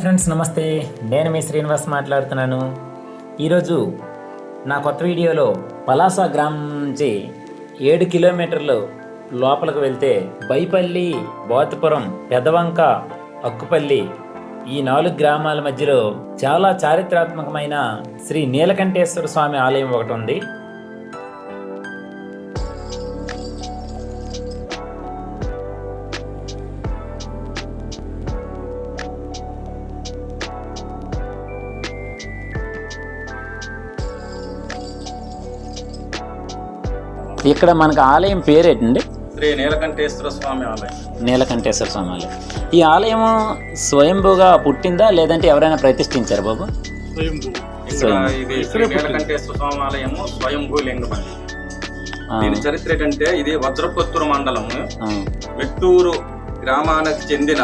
Hi friends నమస్తే. నేను మీ శ్రీనివాస్ మాట్లాడుతున్నాను. ఈరోజు నా కొత్త వీడియోలో పలాస గ్రామం నుంచి ఏడు కిలోమీటర్లు లోపలికి వెళ్తే బైపల్లి బోతపురం పెదవంక అక్కుపల్లి ఈ నాలుగు గ్రామాల మధ్యలో చాలా చారిత్రాత్మకమైన శ్రీ నీలకంఠేశ్వర స్వామి ఆలయం ఒకటి ఉంది. ఇక్కడ మనకు ఆలయం పేరేటండి? శ్రీ నీలకంఠేశ్వర స్వామి ఆలయం. నీలకంఠేశ్వర స్వామి ఆలయం. ఈ ఆలయం స్వయంభూగా పుట్టిందా? లేదంటే ఎవరైనా ప్రతిష్ఠించారు బాబు? ఇక్కడ స్వయం. ఇది శ్రీ నీలకంఠేశ్వర స్వామి ఆలయము స్వయంభూ లింగం అండి ఆ, దీని చరిత్ర ఏంటంటే ఇది వజ్రపుత్తూరు మండలము ఆ, మెట్టూరు గ్రామానికి చెందిన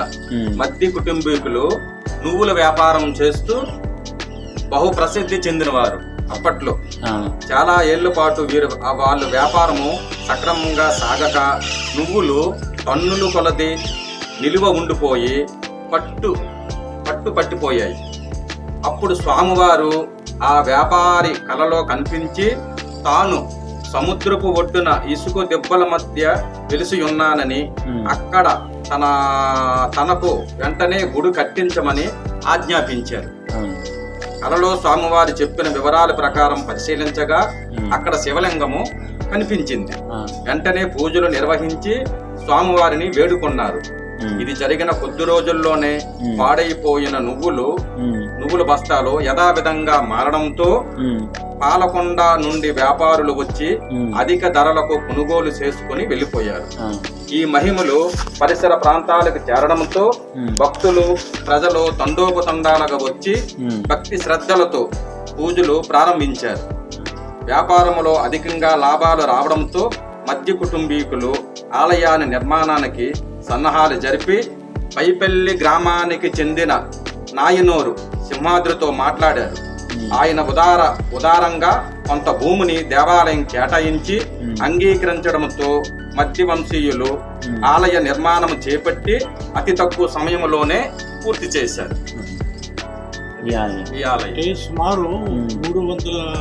మధ్య కుటుంబీకులు నువ్వుల వ్యాపారం చేస్తూ బహు ప్రసిద్ధి చెందినవారు. అప్పట్లో. చాలా ఏళ్ళ పాటు వీరు వాళ్ళ వ్యాపారము సక్రమంగా సాగక నువ్వులు టన్నులు కొలది నిలువ ఉండిపోయి పట్టు పట్టు పట్టిపోయాయి. అప్పుడు స్వామివారు ఆ వ్యాపారి కలలో కనిపించి తాను సముద్రపు ఒడ్డున ఇసుక దెబ్బల మధ్య వెలిసి ఉన్నానని అక్కడ తన తనకు వెంటనే గుడి కట్టించమని ఆజ్ఞాపించారు. కలలో స్వామివారు చెప్పిన వివరాల ప్రకారం పరిశీలించగా అక్కడ శివలింగము కనిపించింది. వెంటనే పూజలు నిర్వహించి స్వామివారిని వేడుకున్నారు. ఇది జరిగిన కొద్ది రోజుల్లోనే పాడైపోయిన నువ్వులు నువ్వుల బస్తాలు యథావిధంగా మారడంతో పాలకొండ నుండి వ్యాపారులు వచ్చి అధిక ధరలకు కొనుగోలు చేసుకుని వెళ్ళిపోయారు. ఈ మహిమలు పరిసర ప్రాంతాలకు చేరడంతో భక్తులు ప్రజలు తండోపతండాలుగా వచ్చి భక్తి శ్రద్ధలతో పూజలు ప్రారంభించారు. వ్యాపారములో అధికంగా లాభాలు రావడంతో మధ్య కుటుంబీకులు ఆలయాన్ని నిర్మాణానికి సన్నాహాలు జరిపి పైపల్లి గ్రామానికి చెందిన నాయనోరు సింహాద్రితో మాట్లాడారు. ఆయన ఉదార ఉదారంగా కొంత భూమిని దేవాలయం కేటాయించి అంగీకరించడంతో మధ్య వంశీయులు ఆలయ నిర్మాణం చేపట్టి అతి తక్కువ సమయంలోనే పూర్తి చేశారు. ఈ ఆలయం. సుమారు. మూడు వందల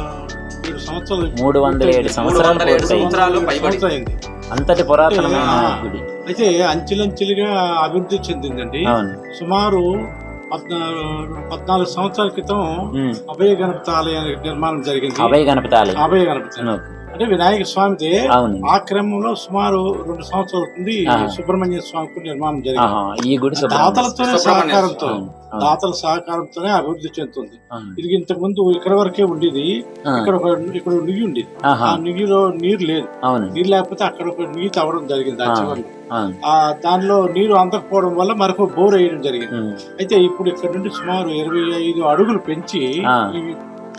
ఏడు సంవత్సరాలు మూడు వందల ఏడు సంవత్సరాలు వందల ఏడు పూర్తయింది. సంవత్సరాలు పైబడి. సంవత్సరం అయింది అంతటి పురాతనమైన. గుడి. అయితే అంచెలంచెలుగా అభివృద్ధి చెందిందండి. సుమారు పద్నాలుగు పద్నాలుగు సంవత్సరాల క్రితం అభయ గణపతి ఆలయానికి నిర్మాణం జరిగింది. అభయ గణపతి ఆలయం. అభయ గణపతి. అంటే వినాయక స్వామిది ఆ క్రమంలో సుమారు రెండు సంవత్సరాల ఆహా. సుబ్రహ్మణ్య స్వామికి నిర్మాణం జరిగింది. ఈ గుడి దాతలతోనే సహకారంతో దాతల సహకారంతోనే అభివృద్ధి చెందుతుంది. ఇది ఇంతకు ముందు ఇక్కడ వరకే ఉండేది. ఇక్కడ ఒక ఇక్కడ నుయ్యి ఉండేది. ఆ నుయ్యిలో నీరు లేదు. నీరు లేకపోతే అక్కడ ఒక నీరు తవ్వడం జరిగింది ఆ. చివరిలో దానిలో నీరు అందకపోవడం వల్ల మరొక బోర్ వేయడం జరిగింది. అయితే ఇప్పుడు ఇక్కడ నుండి సుమారు ఇరవై ఐదు అడుగులు పెంచి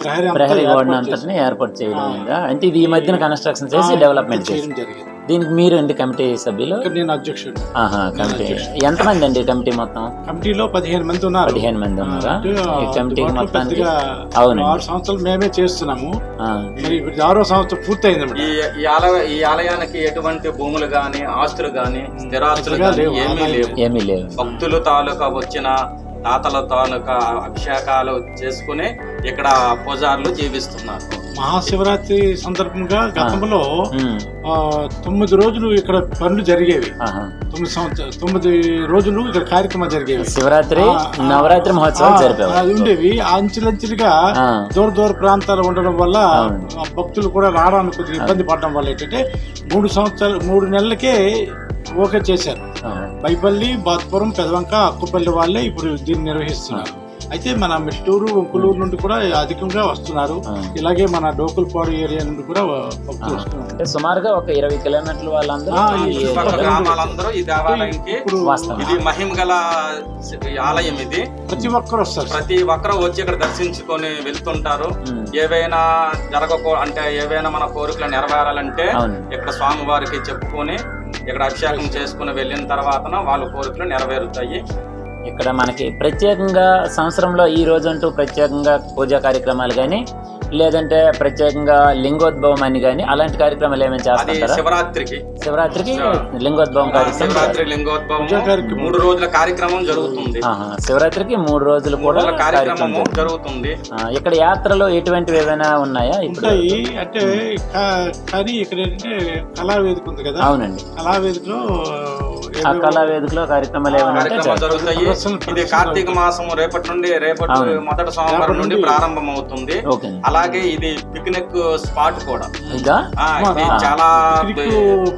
ప్రహరీ చేసి- అంతటిని ఏర్పాటు చేయడం అంటే ఇది ఈ మధ్యన కన్స్ట్రక్షన్ చేసి డెవలప్మెంట్ చేసి చేయడం జరిగింది. దీనికి మీరు అండి కమిటీ సభ్యులు? నేను అధ్యక్షుడు ఆహా కమిటీ. ఎంతమంది అండి కమిటీ మొత్తం? కమిటీలో పదిహేను మంది ఉన్నారు. పదిహేను మంది ఉన్నారా? మొత్తానికి పెద్దగా అవునండి. ఆరు సంవత్సరాలు మేమే చేస్తున్నాము. ఆ, మరి ఇప్పుడు ఆరో సంవత్సరం పూర్తయింది ఈ ఈ ఆలయ ఈ ఆలయానికి ఎటువంటి భూములు గాని ఆస్తులు గాని స్థిరాస్తులు గాని. ఏమీ లేవు. ఏమీ లేవు. భక్తులు తాలూకా వచ్చిన తాతల తాలూకా అభిషేకాలు చేసుకుని ఇక్కడ పూజారులు జీవిస్తున్నారు. మహాశివరాత్రి సందర్భంగా గతంలో తొమ్మిది రోజులు ఇక్కడ పనులు జరిగేవి. తొమ్మిది సంవత్సరం తొమ్మిది రోజులు ఇక్కడ కార్యక్రమాలు జరిగేవి. శివరాత్రి నవరాత్రి అది ఉండేవి. అంచెలంచెలుగా దూర దూర ప్రాంతాలు ఉండడం వల్ల భక్తులు కూడా రావడానికి కొద్దిగా ఇబ్బంది పడడం వల్ల ఏంటంటే మూడు సంవత్సరాలు మూడు నెలలకే ఓకే చేశారు. బైపల్లి బాత్పురం పెదవంక అక్కుపల్లి వాళ్ళే ఇప్పుడు దీన్ని నిర్వహిస్తున్నారు. అయితే మన మిట్టూరు ఒంకులూరు నుండి కూడా అధికంగా వస్తున్నారు. ఇలాగే మన డోకులపాడు ఏరియా నుండి కూడా వస్తున్నారు. అంటే సుమారుగా ఒక ఇరవై కిలోమీటర్ల వాళ్ళందరూ ఇప్పుడు. ఇది మహిమ గల ఆలయం ఇది. ప్రతి ఒక్కరు వస్తారు. ప్రతి ఒక్కరు వచ్చి ఇక్కడ దర్శించుకొని వెళ్తుంటారు. ఏవైనా జరగకో అంటే ఏవైనా మన కోరికలు నెరవేరాలంటే ఇక్కడ స్వామివారికి చెప్పుకొని ఇక్కడ అభిషేకం చేసుకుని వెళ్ళిన తర్వాత వాళ్ళ కోరికలు నెరవేరుతాయి. ఇక్కడ మనకి ప్రత్యేకంగా సంవత్సరంలో ఈ రోజు అంటూ ప్రత్యేకంగా పూజా కార్యక్రమాలు కానీ లేదంటే ప్రత్యేకంగా లింగోద్భవం అని కానీ అలాంటి కార్యక్రమాలు ఏమైనా అది చేస్తుంటారా శివరాత్రికి శివరాత్రికి లింగోద్భవం కార్యక్రమం శివరాత్రి లింగోద్భవం. మూడు రోజుల కార్యక్రమం జరుగుతుంది. ఆహా, శివరాత్రికి మూడు రోజులు కూడా కార్యక్రమం జరుగుతుంది. ఇక్కడ యాత్రలు ఎటువంటివి ఏమైనా ఉన్నాయా ఇప్పుడు? ఉంటాయి. అంటే కానీ ఇక్కడ ఏంటంటే కళావేదిక ఉంది కదా. అవునండి. కళావేదికలో ఆ కళా వేదికలో కార్యక్రమాలు ఏమైనా. జరుగుతాయి. ఇది కార్తీక మాసం రేపటి నుండి రేపటి. మొదటి సోమవారం నుండి ప్రారంభం అవుతుంది అలాగే ఇది పిక్నిక్ స్పాట్ కూడా. చాలా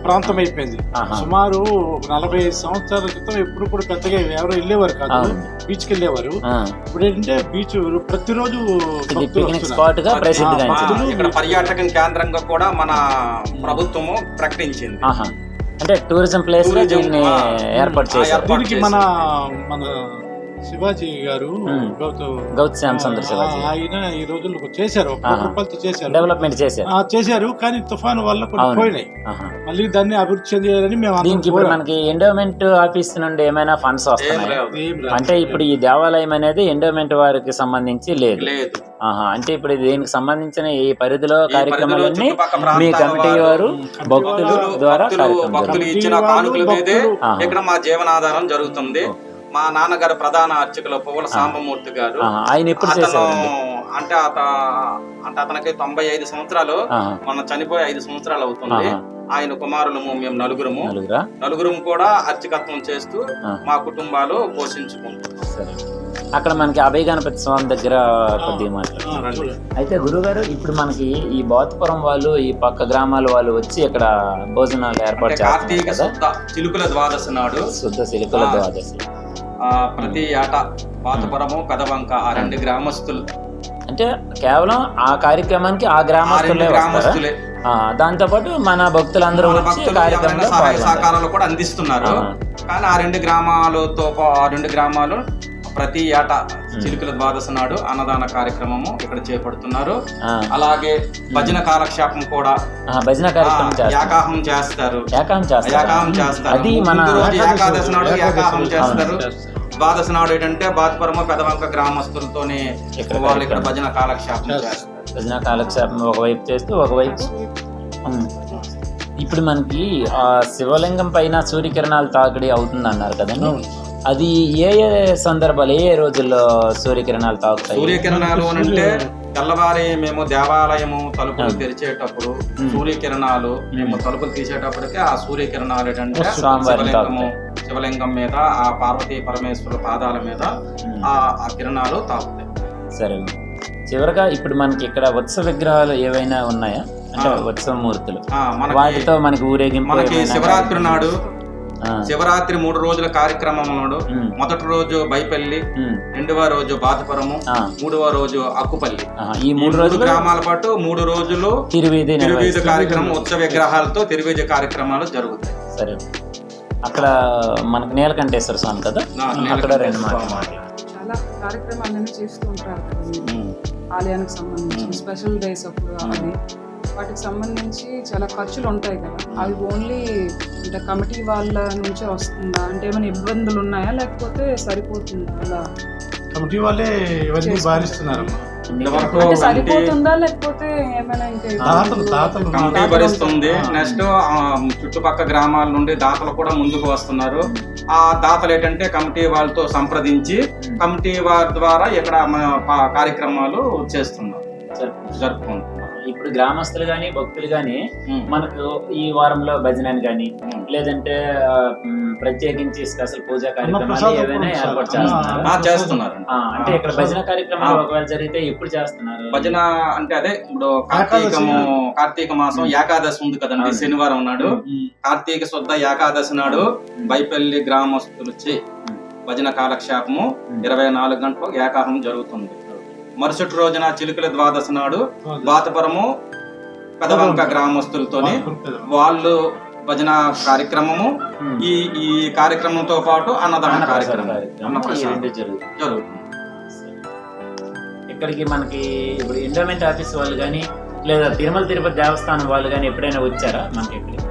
ప్రాంతం అయిపోయింది. సుమారు నలభై ఐదు సంవత్సరాల క్రితం ఎప్పుడు కూడా పెద్దగా ఎవరు వెళ్ళేవారు కాదు. బీచ్కి వెళ్ళేవారు. ఇప్పుడు ఏంటంటే బీచ్ ప్రతిరోజు పిక్నిక్. స్పాట్గా భక్తులు ఇక్కడ పర్యాటక కేంద్రంగా కూడా మన ప్రభుత్వము ప్రకటించింది. ఆహా. అంటే టూరిజం ప్లేస్ దీన్ని ఏర్పాటు చేశారు. దీనికి మన మన శివాజీ గారు ఉమ్. గౌతమ్ గౌత్ శ్యామ్ సుందర్ శివాజీ ఆ, ఆయన ఈ రోజుల్లో చేశారు. రూపాయలతో చేశారు డెవలప్మెంట్ చేశారు ఆ, చేశారు కానీ తుఫాను వల్ల కొన్ని. పోయినాయి. మళ్ళీ దాన్ని అభివృద్ధి చెందాలని మేము దీనికి ఇప్పుడు. మనకి ఎండోమెంట్ ఆఫీస్ నుండి ఏమైనా ఫండ్స్ వస్తున్నాయి. అంటే ఇప్పుడు ఈ దేవాలయం అనేది ఎండోమెంట్ వారికి సంబంధించి లేదు అంటే ఇప్పుడు దీనికి సంబంధించిన ఈ పరిధిలో కార్యక్రమాలన్నీ మీ కమిటీ వారు, భక్తుల ద్వారా భక్తులు. ఇచ్చిన కానుకల మీదే. ఇక్కడ మా జీవనాధారం జరుగుతుంది మా నాన్నగారు ప్రధాన అర్చకులు పువ్వుల సాంబమూర్తి గారు. ఆయన ఎప్పుడు అతను అంటే అత అంటే అతనికి తొంభై ఐదు సంవత్సరాలు. మన చనిపోయి ఐదు సంవత్సరాలు అవుతుంది. ఆయన కుమారులము మేము నలుగురము. నలుగురా? నలుగురం కూడా అర్చకత్వం చేస్తూ. మా కుటుంబాలు పోషించుకుంటున్నాం. సరే. అక్కడ మనకి అభయ గణపతి స్వామి దగ్గర కొద్దిగా. అయితే గురుగారు ఇప్పుడు మనకి ఈ బాతుపురం వాళ్ళు ఈ పక్క గ్రామాల వాళ్ళు వచ్చి ఇక్కడ భోజనాలు ఏర్పాటు శుద్ధ చిలుకుల ద్వాదశి నాడు. శుద్ధ సిలికల ఆ. ద్వాదశి. ప్రతి ఏట పాతపురము పెదవంక ఆ రెండు గ్రామస్తులు. అంటే కేవలం ఆ కార్యక్రమానికి ఆ గ్రామస్తులే గ్రామస్తులే. ఆ, దాంతోపాటు మన భక్తులందరూ వచ్చి కార్యక్రమంలో సహాయ సహకారాలు కూడా అందిస్తున్నారు. కానీ ఆ రెండు గ్రామాలతో ఆ రెండు గ్రామాలు ప్రతి ఏటా చిలుకల ద్వాదశి నాడు అన్నదాన కార్యక్రమము ఇక్కడ చేపడుతున్నారు అలాగే భజన కాలక్షేపం కూడా భజన యాకాహం చేస్తారు యాకాహం చేస్తారు అది మన ఏకాదశి నాడు ఏకాహం చేస్తారు. ద్వాదశి నాడు ఏంటంటే బాత్పరమ పెదవంక గ్రామస్తులతోనే ఇక్కడ వాళ్ళు ఇక్కడ. భజన కాలక్షేపం చేస్తారు. భజన కాలక్షేపం ఒకవైపు చేస్తూ ఒకవైపు. ఇప్పుడు మనకి ఆ శివలింగం పైన సూర్యకిరణాలు తాకిడి అవుతుంది అన్నారు కదండి. అది ఏ ఏ సందర్భాలు ఏ ఏ రోజుల్లో సూర్యకిరణాలు తాకుతాయి సూర్యకిరణాలు అని అంటే తెల్లవారి మేము దేవాలయము తలుపులు. తెరిచేటప్పుడు. సూర్యకిరణాలు మేము తలుపులు తీసేటప్పటికే ఆ సూర్యకిరణాలు ఏంటంటే శివలింగము శివలింగం మీద ఆ పార్వతీ పరమేశ్వరుల పాదాల మీద. ఆ ఆ కిరణాలు తాకుతాయి సరే చివరగా ఇప్పుడు మనకి ఇక్కడ ఉత్సవ విగ్రహాలు ఏవైనా ఉన్నాయా అంటే ఆ. ఉత్సవ మూర్తులు వాటితో మనకి ఊరేగింపు మనకి శివరాత్రి నాడు శివరాత్రి మూడు రోజుల కార్యక్రమం నాడు మొదటి రోజు బైపల్లి రెండవ రోజు బాతపురము ఆ, మూడవ రోజు అక్కుపల్లి. ఈ మూడు రోజులు గ్రామాల పాటు మూడు రోజులు నిర్వహిస్తారు. కార్యక్రమం ఉత్సవ విగ్రహాలతో తిరువీధి కార్యక్రమాలు జరుగుతాయి. సరే. అక్కడ మనకి నీలకంఠేశ్వర స్వామి కదా? అక్కడ రెండు చాలా కార్యక్రమాలన్నీ చేస్తూ ఉంటారు ఆలయానికి సంబంధించి. స్పెషల్ డేస్ అప్పుడు వాటికి సంబంధించి చాలా ఖర్చులు ఉంటాయి కదా. అవి ఓన్లీ అంటే కమిటీ వాళ్ళ నుంచే వస్తుందా? అంటే ఏమైనా ఇబ్బందులు ఉన్నాయా లేకపోతే సరిపోతుందా? అలా కమిటీ వాళ్ళే ఇవన్నీ అంటే సరిపోతుందా? లేకపోతే ఏమైనా కమిటీ భరిస్తుంది. నెక్స్ట్ చుట్టుపక్కల గ్రామాల నుండి దాతలు కూడా ముందుకు వస్తున్నారు. ఆ దాతలు ఏంటంటే కమిటీ వాళ్ళతో సంప్రదించి కమిటీ వారి ద్వారా ఇక్కడ కార్యక్రమాలు చేస్తున్నారు. సరే. ఇప్పుడు గ్రామస్తులు గాని భక్తులు గాని ఉమ్. మనకు ఈ వారంలో భజనని గాని ఉమ్. లేదంటే ప్రత్యేకించి స్పెషల్ పూజా కార్యక్రమాలు ప్రోత్సాహం. ఏర్పాటు చేస్తున్నారు చేస్తున్నారు అంటే ఇక్కడ భజన కార్యక్రమాలు. ఒకవేళ జరిగితే ఎప్పుడు చేస్తున్నారు భజన అంటే అదే ఇప్పుడు కార్తీకము కార్తీక మాసం ఏకాదశి ఉంది కదండి. శనివారం నాడు. కార్తీక శుద్ధ ఏకాదశి నాడు బైపల్లి గ్రామస్తులు వచ్చి భజన కాలక్షేపము ఇరవై నాలుగు గంటలు ఏకాహం జరుగుతుంది మరుసటి రోజున చిలుకల ద్వాదశి నాడు బాతపురము పెదవంక గ్రామస్తులతోని వాళ్ళు భజన కార్యక్రమము. ఈ ఈ కార్యక్రమంతో పాటు అన్నదాన కార్యక్రమం. జరుగుతుంది. ఇక్కడికి మనకి ఇప్పుడు ఎండోమెంట్ ఆఫీస్ వాళ్ళు కానీ లేదా తిరుమల తిరుపతి దేవస్థానం వాళ్ళు కానీ ఎప్పుడైనా వచ్చారా మనకి ఇక్కడికి?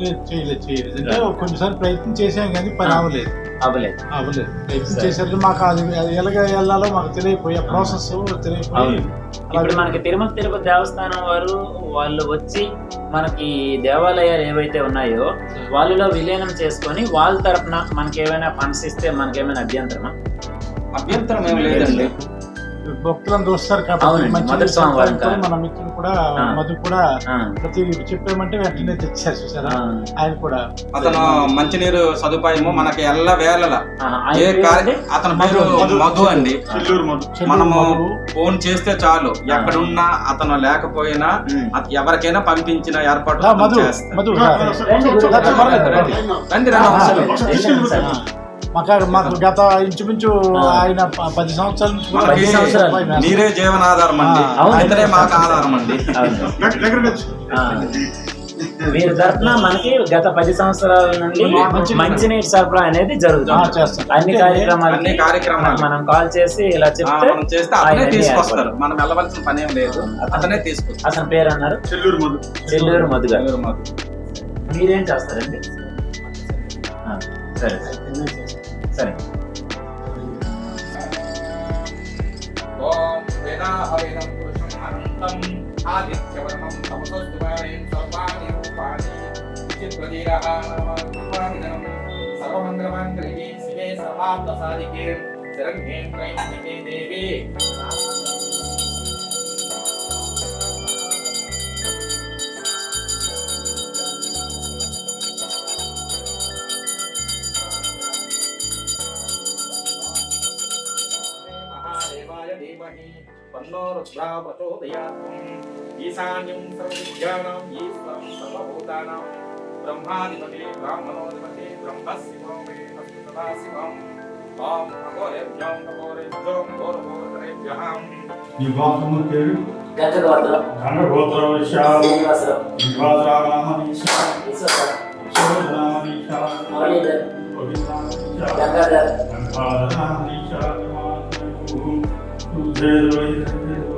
లేదు చేయలేదు చేయలేదు. అంటే కొన్నిసార్లు ప్రయత్నం చేసాం కానీ పని. అవ్వలేదు. అవ్వలేదు. అవ్వలేదు. మాకు అది ఎలాగ వెళ్ళాలో మాకు తెలియపోయే ప్రాసెస్ తెలియపోయి. ఇప్పుడు మనకి తిరుమల తిరుపతి దేవస్థానం వారు వాళ్ళు వచ్చి మనకి దేవాలయాలు ఏవైతే ఉన్నాయో వాళ్ళలో విలీనం చేసుకొని వాళ్ళ తరపున మనకి ఏమైనా ఫండ్స్ ఇస్తే మనకి ఏమైనా అభ్యంతరమా? అభ్యంతరం ఏం లేదండి. భక్తులందరూ వస్తారు కాబట్టి మంచి. మన మిత్రులు కూడా. మధు కూడా ప్రతి చెప్పామంటే వెంటనే తెచ్చారు చూసారా ఆయన కూడా అతను మంచినీరు సదుపాయము మనకి ఎల్ల వేళల? అతని పేరు మధు. మధు అండి చెల్లూరు మధు చెల్లూరు మనము. ఫోన్ చేస్తే చాలు ఎక్కడున్నా అతను లేకపోయినా ఎవరికైనా పంపించిన ఏర్పాటు రా, అతను మధు చేస్తాడు. మధు రా, రా. రండి. రండి, సార్? మాకు మాకు గత ఇంచుమించు. ఆయన పది సంవత్సరాల నుంచి. నీరే జీవనాధారం అండి. ఇతరే మాకు ఆధారం అండి. వీరి తరఫున మనకి గత పది సంవత్సరాల నుండి మంచి- మంచినీటి సరఫరా అనేది ఆ, జరుగుతుంది. అన్ని అంటే కార్యక్రమాలు. మనం కాల్ చేసి ఇలా చెప్తే తీసుకొస్తారు. మనం వెళ్ళవలసిన పని ఏం లేదు అతనే తీసుకొస్తారు అతని పేరు అన్నారు చెల్లూరు మధు చెల్లూరు మధు గారు. మీరేం చేస్తారండి ఆ, సరే సరే. ఓం వేదాహవేదం పురుషం అనంతం ఆదిత్యవర్ణం తమసోస్తుమారేం సర్వాణి రూపాణి చిత్రధీరః నమః సర్వమంగళమంగళే శివే సర్వార్థసాధికే శరణ్యే త్రయంబకే దేవి తన్నో రుద్రా ప్రచోదయాత్ ఈశాన్యం సర్వవిద్యానాం ఈశ్వరం సర్వభూతానాం బ్రహ్మాధిపతి బ్రాహ్మణోధిపతి బ్రహ్మశివో మే అస్తు సదా శివం ఓం అఘోరేభ్యం ఘోరఘోరేభ్యః పేరు మురళీధర్ గంగాధర్ గంగాధరామీశ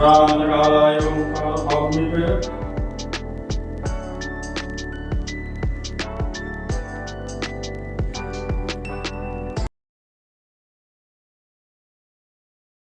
राम नगाराय ओंकार भाव में